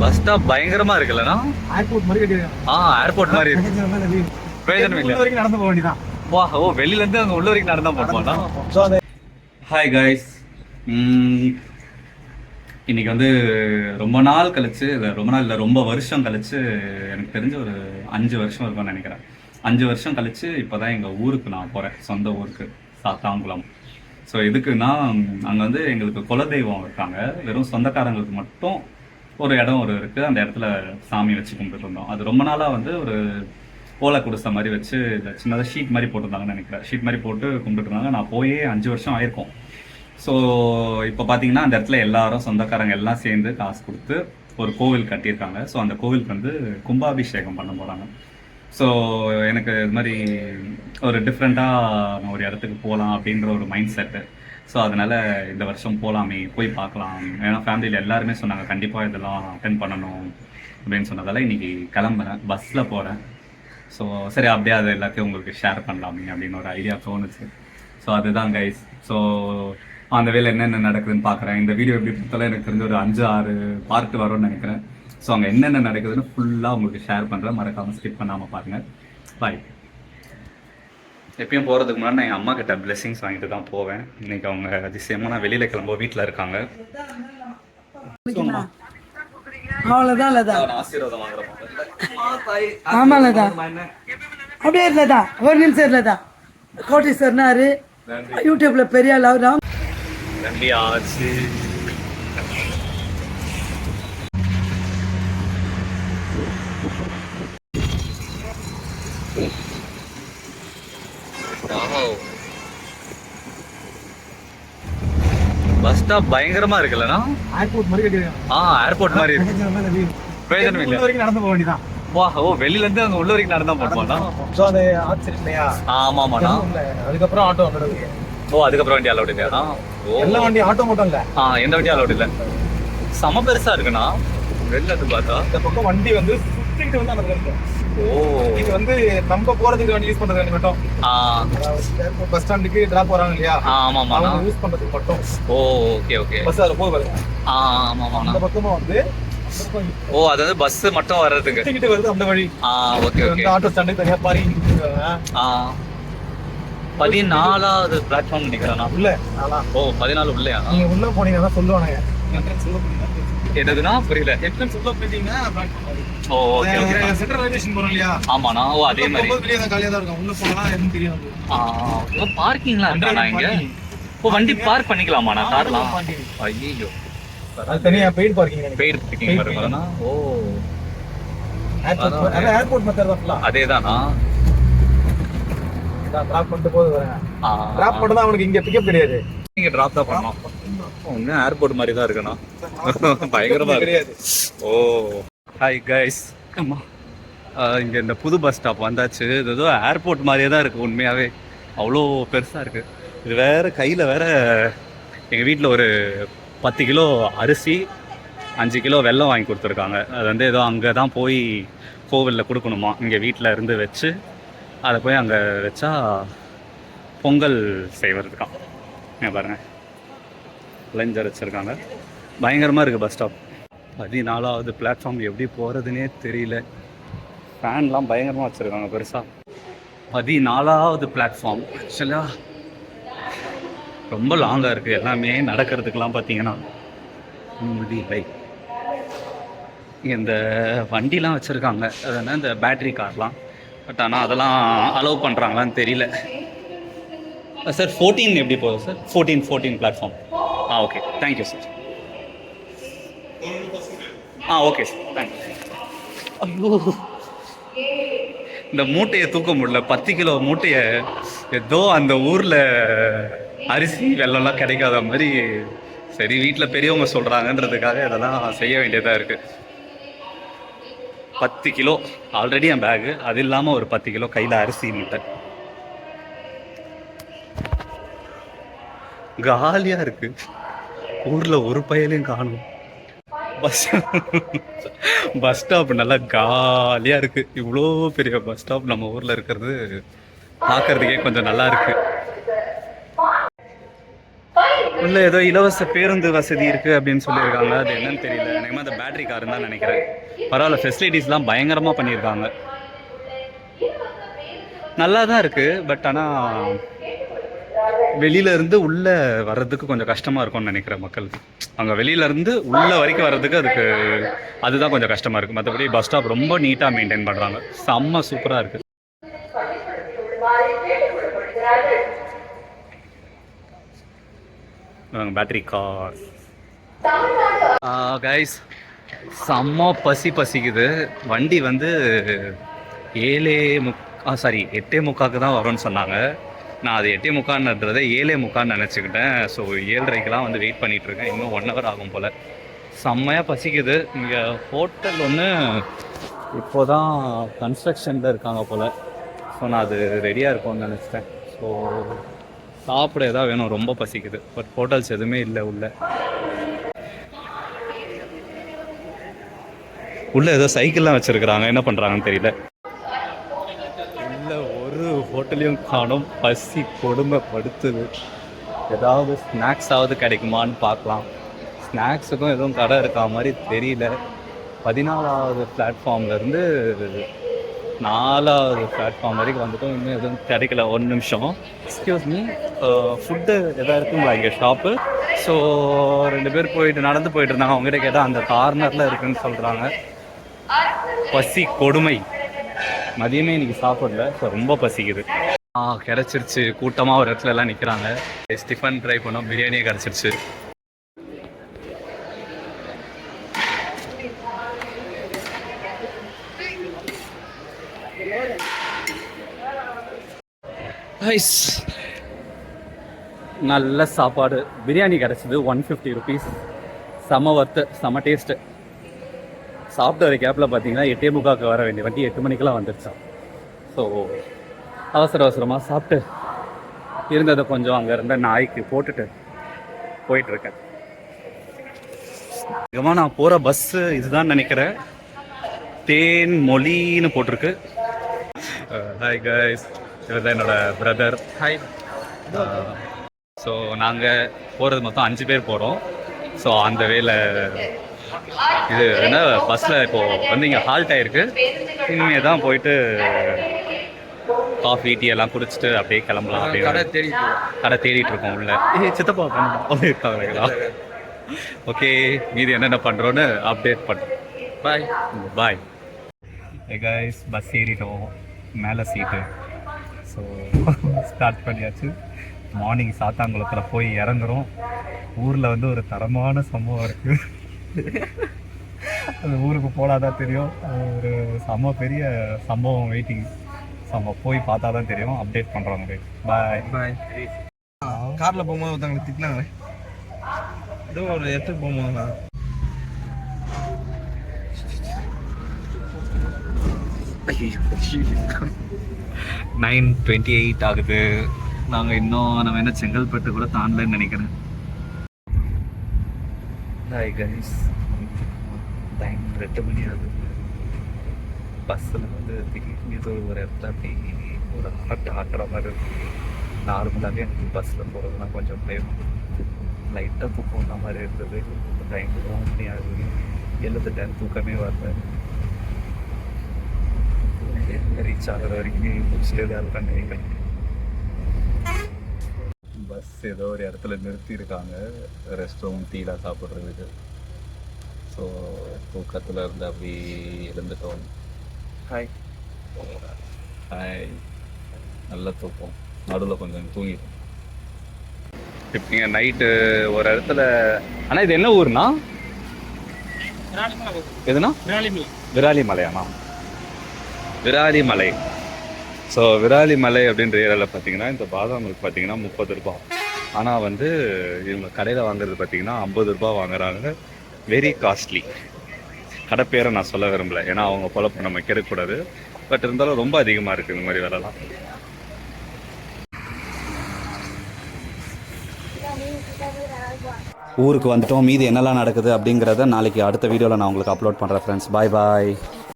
Bus stop பயங்கரமா இருக்குல்லண்ணா. Airport மாதிரி கட்டிருக்காங்க ஆ ஏர்போர்ட் மாதிரி இருக்கு. பிரயோஜனம் இல்லை. வரைக்கும் நடந்து போக வேண்டியதான் வா ஓ வெளியில இருந்து அங்க உள்ள வரைக்கும் நடந்தா அந்த ஹாய் காய்ஸ் இன்னைக்கு வந்து ரொம்ப நாள் கழிச்சு ரொம்ப நாள் இல்லை ரொம்ப வருஷம் கழிச்சு எனக்கு தெரிஞ்ச ஒரு அஞ்சு வருஷம் இருக்கும்னு நினைக்கிறேன். அஞ்சு வருஷம் கழிச்சு இப்போதான் எங்கள் ஊருக்கு நான் போகிறேன் சொந்த ஊருக்கு. சாத்தாங்குளம். ஸோ எதுக்குன்னா அங்கே வந்து எங்களுக்கு குலதெய்வம் இருக்காங்க. வெறும் சொந்தக்காரங்களுக்கு மட்டும் ஒரு இடம் ஒரு இருக்குது அந்த இடத்துல சாமி வச்சு கும்பிட்டு இருந்தோம். அது ரொம்ப நாளாக வந்து ஒரு ஓலை குடிசை மாதிரி வச்சு சின்னதாக ஷீட் மாதிரி போட்டிருந்தாங்கன்னு நினைக்கிறேன். ஷீட் மாதிரி போட்டு கும்பிட்டு இருந்தாங்க. நான் போயே அஞ்சு வருஷம் ஆயிருக்கும். ஸோ இப்போ பார்த்தீங்கன்னா அந்த இடத்துல எல்லாரும் சொந்தக்காரங்க எல்லாம் சேர்ந்து காசு கொடுத்து ஒரு கோவில் கட்டியிருக்காங்க. ஸோ அந்த கோவிலுக்கு வந்து கும்பாபிஷேகம் பண்ண போகிறாங்க ஸோ எனக்கு இது மாதிரி ஒரு டிஃப்ரெண்ட்டாக ஒரு இடத்துக்கு போகலாம் அப்படின்ற ஒரு மைண்ட் செட்டு ஸோ அதனால் இந்த வருஷம் போகலாமே போய் பார்க்கலாம். ஏன்னா ஃபேமிலியில் எல்லாருமே சொன்னாங்க கண்டிப்பாக இதெல்லாம் அட்டன் பண்ணணும் அப்படின்னு சொன்னதால இன்றைக்கி கிளம்புறேன். பஸ்ஸில் போகிறேன் ஸோ சரி அப்படியே அதை எல்லாத்தையும் உங்களுக்கு ஷேர் பண்ணலாமே அப்படின்னு ஒரு ஐடியா தோணுச்சு. ஸோ அதுதான் கைஸ் ஸோ அந்த வேலை என்னென்ன நடக்குதுன்னு பார்க்குறேன். இந்த வீடியோ எப்படி பார்த்தாலும் எனக்கு தெரிஞ்ச ஒரு அஞ்சு ஆறு பார்ட் வரும்னு நினைக்கிறேன். ஸோ அங்கே என்னென்ன நடக்குதுன்னு ஃபுல்லாக உங்களுக்கு ஷேர் பண்ணுறேன் மறக்காமல் ஸ்கிப் பண்ணாமல் பாருங்கள் பாய் எப்பயும் போகிறதுக்கு முன்னாடி நான் என் அம்மா கிட்ட பிளெஸிங்ஸ் வாங்கிட்டு தான் போவேன். இன்னைக்கு அவங்க அதிசயமாக நான் வெளியில் கிளம்ப வீட்டில் இருக்காங்க. அவ்வளோதான் லதா. ஆசீர்வாதம் வாங்குறேன். ஆமா லதா. அப்படியே இல்லதா ஒரு நிமிஷம் இல்லதா கோட்டீஸ்வரனாரு. யூடியூப்ல பெரிய அவர் நன்றி ஆச்சு. ஸ்டாப் பயங்கரமா இருக்குல்லண்ணா ஏர்போர்ட் மாதிரி கட்டிருக்காங்க ஆ ஏர்போர்ட் மாதிரி இருக்கு. பிரயோஜனம் இல்லை. உள்ள வரைக்கும் நடந்து போக வேண்டியதான் வா ஓ வெளியில இருந்து அங்க உள்ள வரைக்கும் நடந்தா போட்டுமாண்ணா ஸோ அந்த ஆச்சு இல்லையா? ஆமாமாண்ணா இல்ல, அதுக்கப்புறம் ஆட்டோ வந்துடுது ஓ அதுக்கப்புறம் வண்டி அலௌட் இல்லையா எல்லா வண்டி ஆட்டோ மட்டும் இல்ல. ஆ எந்த வண்டி அலௌட் இல்லை. செம பெருசா இருக்குண்ணா. வெளில இருந்து பார்த்தா. இந்த பக்கம் வண்டி வந்து சுத்திக்கிட்டு வந்து இருக்கும் ஓ. இது வந்து நம்ம போறதுக்கு வண்டி யூஸ் பண்றது வண்டி மட்டும் பஸ் ஸ்டாண்டுக்கு டிராப் வராங்க இல்லையா? ஆ, ஆமாமாண்ணா அவங்க யூஸ் பண்றதுக்கு மட்டும். ஓ ஓகே ஓகே. பஸ் அதுல போய் பாருங்க. ஆ ஆமாமாண்ணா அந்த பக்கமா வந்து ஓ அது வந்து பஸ் மட்டும் வர்றதுக்கு சுத்திக்கிட்டு வருது அந்த வழி. ஆ ஓகே இது ஓகே. ஆட்டோ ஸ்டாண்டுக்கு தனியா பாரிங் ஆ. பதினாலாவது பிளாட்ஃபார்ம் நினைக்கிறேண்ணா உள்ள ஓ பதினாலு உள்ளையா? நீங்க உள்ள போனீங்கன்னா சொல்லுவானுங்க. எதுனா புரியல. எட்ரன்ஸ் உள்ள போயிட்டீங்கன்னா ஓ okay okay central railway station போறோம் இல்லையா? ஆமாண்ணா ஓ அதே மாதிரி. ரொம்ப காலியா தான் இருக்கும். உள்ள போனா எதுவும் தெரியாது. ஆ பார்க்கிங்லாம் இங்க. ஓ வண்டி பார்க் பண்ணிக்கலாமாண்ணா கார்லாம்? ஐயோ அது தனியா பெய்ட் பார்க்கிங் பெய்டு பார்க்கிங் ஓ. ஏர்போர்ட் அதான் ஏர்போர்ட் மெத்தட் தான் அதேதானா? டிராப் பண்ணிட்டு போது வரேன் டிராப் மட்டும் தான் அவனுக்கு இங்க பிக்கப் கிடையாது நீங்க டிராப் தான் பண்ணலாம் ஒன்னும் ஏர்போர்ட் மாதிரி தான் இருக்குண்ணா பயங்கரமா இருக்கு. கிடையாது. ஓ. ஹாய் கைஸ் அம்மா இங்கே இந்த புது பஸ் ஸ்டாப் வந்தாச்சு. இது ஏதோ ஏர்போர்ட் மாதிரியே தான் இருக்குது உண்மையாகவே அவ்வளோ பெருசாக இருக்குது இது வேற கையில் வேற எங்கள் வீட்டில் ஒரு பத்து கிலோ அரிசி அஞ்சு கிலோ வெல்லம் வாங்கி கொடுத்துருக்காங்க. அது வந்து ஏதோ அங்கே தான் போய் கோவிலில் கொடுக்கணுமா? இங்கே வீட்டில் இருந்து வச்சு அதை போய் அங்கே வச்சா பொங்கல் செய்வதுக்கான் இங்க அலைஞ்சரைச்சிருக்காங்க வச்சுருக்காங்க. பயங்கரமாக இருக்குது பஸ் ஸ்டாப் பதினாலாவது பிளாட்ஃபார்ம் எப்படி போகிறதுனே தெரியல. ஃபேன்லாம் பயங்கரமாக வச்சுருக்காங்க பெருசாக பதினாலாவது பிளாட்ஃபார்ம் ஆக்சுவலாக ரொம்ப லாங்காக இருக்குது எல்லாமே நடக்கிறதுக்கெலாம் பார்த்தீங்கன்னா. இந்த வண்டிலாம் வச்சுருக்காங்க. அதனால் இந்த பேட்ரி கார்லாம் பட் ஆனால் அதெல்லாம் அலோவ் பண்ணுறாங்களான்னு தெரியல. சார் ஃபோர்டீன் எப்படி போகுது சார் ஃபோர்டீன் ஃபோர்டீன் பிளாட்ஃபார்ம் ஆ ஓகே தேங்க்யூ சார் ஆ ஓகே சார் தேங்க்யூ ஐயோ. இந்த மூட்டையை தூக்க முடியல. பத்து கிலோ மூட்டையை ஏதோ அந்த ஊரில் அரிசி வெள்ளம்லாம் கிடைக்காத மாதிரி சரி வீட்டில் பெரியவங்க சொல்கிறாங்கன்றதுக்காக இதெல்லாம் செய்ய வேண்டியதாக இருக்குது பத்து கிலோ. ஆல்ரெடி என் பேகு அது இல்லாமல் ஒரு பத்து கிலோ கையில் அரிசி மூட்டை. காலியாக இருக்கு. ஊரில் ஒரு பயலையும் காணும். பஸ் பஸ் ஸ்டாப் நல்லா காலியாக இருக்குது இவ்வளோ பெரிய பஸ் ஸ்டாப் நம்ம ஊரில் இருக்கிறது பார்க்கறதுக்கே கொஞ்சம் நல்லா இருக்குது உள்ள ஏதோ இலவச பேருந்து வசதி இருக்குது அப்படின்னு சொல்லியிருக்காங்க. அது என்னன்னு தெரியல. எனக்கு அந்த பேட்டரி கார் தான் நினைக்கிறேன். பரவாயில்ல ஃபெசிலிட்டிஸ்லாம் பயங்கரமாக பண்ணியிருக்காங்க. நல்லா தான் இருக்குது பட் ஆனால் வெளியில இருந்து உள்ள வர்றதுக்கு கொஞ்சம் கஷ்டமா இருக்கும்னு நினைக்கிறேன் மக்களுக்கு அங்க வெளியில இருந்து உள்ள வரைக்கும் வர்றதுக்கு அதுக்கு அதுதான் கொஞ்சம் கஷ்டமா இருக்கு. மற்றபடி பஸ் ஸ்டாப் ரொம்ப நீட்டா மெயின்டைன் பண்றாங்க. செம்ம சூப்பரா இருக்கு. பேட்டரி கார் கைஸ் செம்ம பசி பசிக்குது. வண்டி வந்து ஏழே முக் சாரி எட்டே முக்காக்கு தான் வரும்னு சொன்னாங்க. நான் அது எட்டே முக்கான்றதை ஏழே முக்கான்னு நினச்சிக்கிட்டேன். ஸோ ஏழரைக்கெலாம் வந்து வெயிட் பண்ணிகிட்ருக்கேன் இருக்கேன் இன்னும் ஒன் ஹவர் ஆகும் போல். செம்மையாக பசிக்குது. இங்கே ஹோட்டல் ஒன்று இப்போ தான் கன்ஸ்ட்ரக்ஷனில் இருக்காங்க போல். ஸோ நான் அது ரெடியாக இருக்கும்னு நினச்சிட்டேன். ஸோ சாப்பிட ஏதாவது வேணும். ரொம்ப பசிக்குது. பட் ஹோட்டல்ஸ் எதுவுமே இல்லை உள்ளே. உள்ளே ஏதோ சைக்கிள்லாம் வச்சுருக்குறாங்க. என்ன பண்ணுறாங்கன்னு தெரியல. உள்ள ஒரு ஹோட்டலையும் காணும். பசி கொடுமைப்படுத்துது. ஏதாவது ஸ்நாக்ஸாவது கிடைக்குமான்னு பார்க்கலாம். ஸ்நாக்ஸுக்கும் எதுவும் கடை இருக்கா மாதிரி தெரியல. பதினாலாவது பிளாட்ஃபார்ம்லேருந்து நாலாவது பிளாட்ஃபார்ம் வரைக்கும் வந்துட்டோம். இன்னும் எதுவும் கிடைக்கல. ஒரு நிமிஷம். எக்ஸ்கியூஸ் மீ ஃபுட்டு எதாவது இருக்குங்களா இங்கே ஷாப்பு ஸோ ரெண்டு பேர் போயிட்டு நடந்து போயிட்டு இருந்தாங்க. அவங்ககிட்ட கேட்டால் அந்த கார்னரில் இருக்குன்னு சொல்கிறாங்க பசி கொடுமை. மதியமே இன்னைக்கு சாப்பிடல ஸோ ரொம்ப பசிக்குது. ஆ கிடச்சிருச்சு. கூட்டமாக ஒரு இடத்துல எல்லாம் நிற்கிறாங்க டிஃபன் ட்ரை பண்ணோம். பிரியாணியே கிடச்சிருச்சு. ஐஸ் நல்ல சாப்பாடு. பிரியாணி கிடச்சிது ஒன் ஃபிஃப்டி ருபீஸ் செம ஒர்த்து செம டேஸ்ட்டு சாப்பிட்ட ஒரு கேப்பில் பார்த்தீங்கன்னா எட்டே முக்காக்கு வர வேண்டிய வண்டி எட்டு மணிக்கெல்லாம் வந்துருச்சான் ஸோ அவசர அவசரமாக சாப்பிட்டு இருந்ததை கொஞ்சம் அங்கே இருந்த நாய்க்கு போட்டுட்டு போயிட்டுருக்கேன். அதிகமாக நான் போகிற பஸ்ஸு இதுதான் நினைக்கிறேன். தேன் மொழின்னு போட்டிருக்கு. ஹாய் கைஸ் இவர் தான் என்னோட பிரதர் ஹாய் ஸோ நாங்கள் போகிறது மொத்தம் அஞ்சு பேர் போகிறோம் ஸோ அந்த வேலை இது என்ன பஸ்ஸில் இப்போ வந்து இங்கே ஹால்ட் ஆயிருக்கு. இனிமே தான் போயிட்டு காஃபி டீ எல்லாம் குடிச்சிட்டு அப்படியே கிளம்பலாம் அப்படியே கடை தேடி கடை தேடிட்டு இருக்கோம் உள்ள. ஏ சித்தப்பா பண்ண. இருக்காங்களா ஓகே மீதி என்னென்ன பண்ணுறோன்னு அப்டேட் பண்ணுறோம் பாய் பாய் கைஸ் பஸ் ஏறிட்டோம். மேலே சீட்டு ஸோ ஸ்டார்ட் பண்ணியாச்சு. மார்னிங் சாத்தாங்குளத்தில் போய் இறங்குறோம். ஊரில் வந்து ஒரு தரமான சம்பவம் இருக்குது அந்த ஊருக்கு போனாதான் தெரியும். ஒரு செம்ம பெரிய சம்பவம் வெயிட்டிங் நம்ம போய் பார்த்தா தான் தெரியும் அப்டேட் பண்ணுறோம் பாய் பாய் கார்ல போகும்போது ஒருத்தவங்களை திட்டினாங்களே. ஏதோ ஒரு இடத்துக்கு போகும்போது நைன். டுவெண்ட்டி எயிட் ஆகுது. நாங்கள் இன்னும் நம்ம என்ன செங்கல்பட்டு கூட தாண்டலன்னு நினைக்கிறேன். ஹாய் கைஸ் டைம் ரெண்டு மணி ஆகுது பஸ்ஸில் வந்து திடீர்னு ஏதோ ஒரு இடத்துல அப்படி ஒரு ஆட்டு ஆட்டுற மாதிரி இருக்கு. நார்மலாகவே எனக்கு பஸ்ஸில் போகிறதுனா கொஞ்சம் பயம். லைட்டாக தூக்கம் வந்த மாதிரி இருந்தது. டைம் ஒன் மணி ஆகுது எழுந்துட்டேன் தூக்கமே வரல. ரீச் ஆகிற வரைக்கும் முடிச்சுட்டு தான் பண்ணிருக்கேன் பஸ் ஏதோ ஒரு இடத்துல நிறுத்தி இருக்காங்க ரெஸ்ட் ரூம் டீலாம் சாப்பிட்றதுக்கு. ஸோ தூக்கத்தில் இருந்து அப்படி எழுந்துட்டோம். ஹாய் ஹாய் நல்ல தூக்கம். நடுவில் கொஞ்சம் தூங்கிட்டோம். இப்போ நீங்கள் நைட்டு ஒரு இடத்துல அண்ணா இது என்ன ஊர்னா எதுனா விராலி மலையாண்ணா விராலி மலை ஸோ விராலி மலை அப்படின்ற ஏரியாவில் பார்த்தீங்கன்னா இந்த பாதாம் மில்க் பார்த்தீங்கன்னா முப்பது ரூபாய். ஆனால் வந்து இவங்க கடையில் வாங்குறது பார்த்தீங்கன்னா ஐம்பது ரூபாய் வாங்குறாங்க. வெரி காஸ்ட்லி கடை பேரை நான் சொல்ல விரும்பல. ஏன்னா அவங்க பொழப்பு நம்ம கெடுக்கக்கூடாது பட் இருந்தாலும் ரொம்ப அதிகமாக இருக்குது இந்த மாதிரி வேலைலாம். ஊருக்கு வந்துட்டோம். மீதி என்னெல்லாம் நடக்குது அப்படிங்கிறத நாளைக்கு அடுத்த வீடியோவில் நான் உங்களுக்கு அப்லோட் பண்ணுறேன் ஃப்ரெண்ட்ஸ் பாய் பாய்